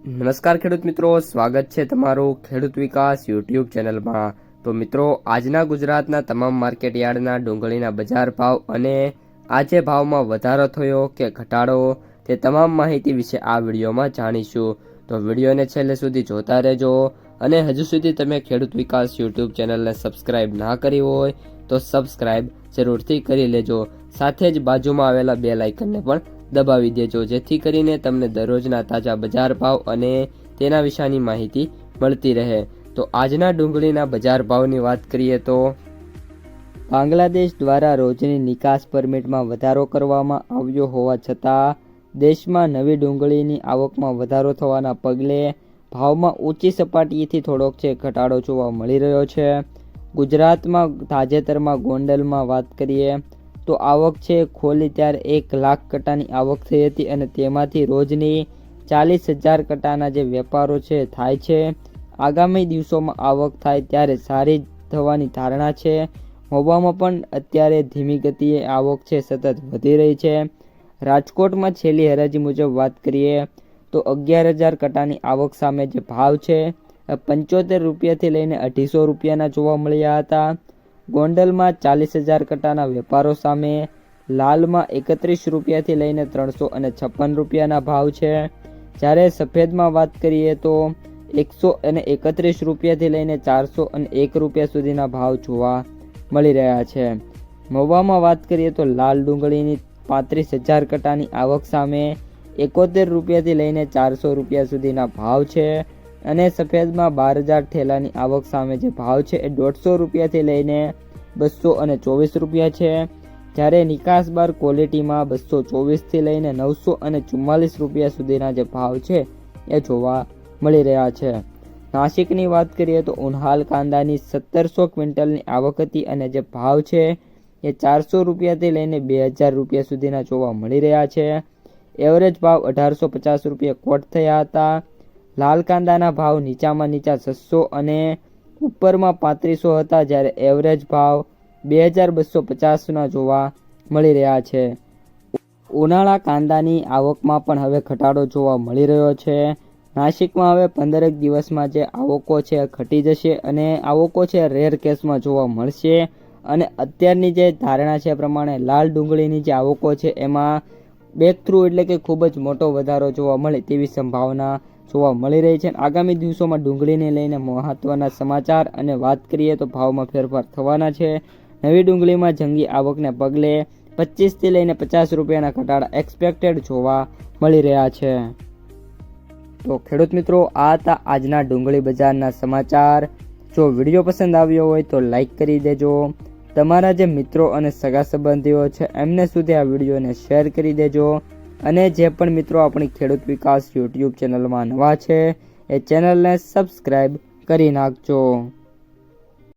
નમસ્કાર ખેડૂત મિત્રો, સ્વાગત છે તમારું ખેડૂત વિકાસ યુટ્યુબ ચેનલમાં. તો મિત્રો, આજના ગુજરાતના તમામ માર્કેટ યાર્ડના ડુંગળીના બજાર ભાવ અને આજે ભાવમાં વધારો થયો કે ઘટાડો તે તમામ માહિતી વિશે આ વિડીયોમાં જાણીશું. તો વિડીયોને છેલ્લે સુધી જોતા રહેજો અને હજુ સુધી તમે ખેડૂત વિકાસ યુટ્યુબ ચેનલને સબસ્ક્રાઇબ ના કરી હોય તો સબસ્ક્રાઇબ જરૂરથી કરી લેજો. સાથે જ બાજુમાં આવેલા બે લાઇકનને પણ દબાવી દેજો, જેથી કરીને તમને દરરોજના તાજા બજાર ભાવ અને તેના વિશેની માહિતી મળતી રહે. તો આજના ડુંગળીના બજાર ભાવની વાત કરીએ તો બાંગ્લાદેશ દ્વારા રોજની નિકાસ પરમિટમાં વધારો કરવામાં આવ્યો હોવા છતાં દેશમાં નવી ડુંગળીની આવકમાં વધારો થવાના પગલે ભાવમાં ઊંચી સપાટીએથી થોડોક છે ઘટાડો જોવા મળી રહ્યો છે. ગુજરાતમાં તાજેતરમાં ગોંડલમાં વાત કરીએ તો આવક છે, ખોલી ત્યારે એક લાખ કટાની આવક થઈ હતી અને તેમાંથી રોજની ચાલીસ હજાર કટાના જે વેપારો છે, થાય છે. આગામી દિવસોમાં આવક થાય ત્યારે સારી થવાની ધારણા છે. મોબામાં પણ અત્યારે ધીમી ગતિએ આવક છે, સતત વધી રહી છે. રાજકોટમાં છેલ્લી હરાજી મુજબ વાત કરીએ તો અગિયાર હજાર કટાની આવક સામે જે ભાવ છે પંચોતેર રૂપિયાથી લઈને અઢીસો રૂપિયાના જોવા મળ્યા હતા. ગોંડલમાં ચાલીસ હજાર કટાના વેપારો સામે લાલમાં એકત્રીસ રૂપિયાથી લઈને ત્રણસો અને છપ્પન રૂપિયાના ભાવ છે. જ્યારે સફેદમાં વાત કરીએ તો એકસો અને એકત્રીસ રૂપિયાથી લઈને ચારસો અને એક રૂપિયા સુધીના ભાવ જોવા મળી રહ્યા છે. મહુવામાં વાત કરીએ તો લાલ ડુંગળીની પાંત્રીસ હજાર કટાની આવક સામે એકોતેર રૂપિયાથી લઈને ચારસો રૂપિયા સુધીના ભાવ છે. અને સફેદમાં બાર હજાર ઠેલાની આવક સામે જે ભાવ છે એ દોઢસો રૂપિયાથી લઈને બસો અને ચોવીસ રૂપિયા છે. જ્યારે નિકાસ બાર ક્વોલિટીમાં બસો ચોવીસથી લઈને નવસો અને ચુમ્માલીસ રૂપિયા સુધીના જે ભાવ છે એ જોવા મળી રહ્યા છે. નાસિકની વાત કરીએ તો ઉન્હાલ કાંદાની સત્તરસો ક્વિન્ટલની આવક હતી અને જે ભાવ છે એ ચારસો રૂપિયાથી લઈને બે હજાર રૂપિયા સુધીના જોવા મળી રહ્યા છે. એવરેજ ભાવ અઢારસો પચાસ રૂપિયા કોટ થયા હતા. લાલ કાંદાના ભાવ નીચામાં નીચા છસો અને ઉપરમાં પાંત્રીસો હતા જ્યારે એવરેજ ભાવ બે હજાર બસો પચાસના જોવા મળી રહ્યા છે. ઉનાળા કાંદાની આવકમાં પણ હવે ઘટાડો જોવા મળી રહ્યો છે. નાસિકમાં હવે પંદરેક દિવસમાં જે આવકો છે ઘટી જશે અને આવકો છે રેર કેસમાં જોવા મળશે. અને અત્યારની જે ધારણા છે પ્રમાણે લાલ ડુંગળીની જે આવકો છે એમાં બેક થ્રુ એટલે કે ખૂબ જ મોટો વધારો જોવા મળે તેવી સંભાવના જોવા મળી રહી છે. આગામી દિવસોમાં ડુંગળીને લઈને મહત્વના સમાચાર અને વાત કરીએ તો ભાવમાં ફેરફાર થવાના છે. નવી ડુંગળીમાં જંગી આવકને પગલે પચીસથી લઈને પચાસ રૂપિયાના ઘટાડા એક્સપેક્ટેડ જોવા મળી રહ્યા છે. તો ખેડૂત મિત્રો, આ હતા આજના ડુંગળી બજારના સમાચાર. જો વીડિયો પસંદ આવ્યો હોય તો લાઈક કરી દેજો. તમારા જે મિત્રો અને સગા સંબંધીઓ છે, એમને સુધી આ વિડીયોને શેર કરી દેજો. અને જે પણ મિત્રો આપણી ખેડૂત વિકાસ યુટ્યુબ ચેનલમાં નવા છે, એ ચેનલને સબસ્ક્રાઈબ કરી નાખજો.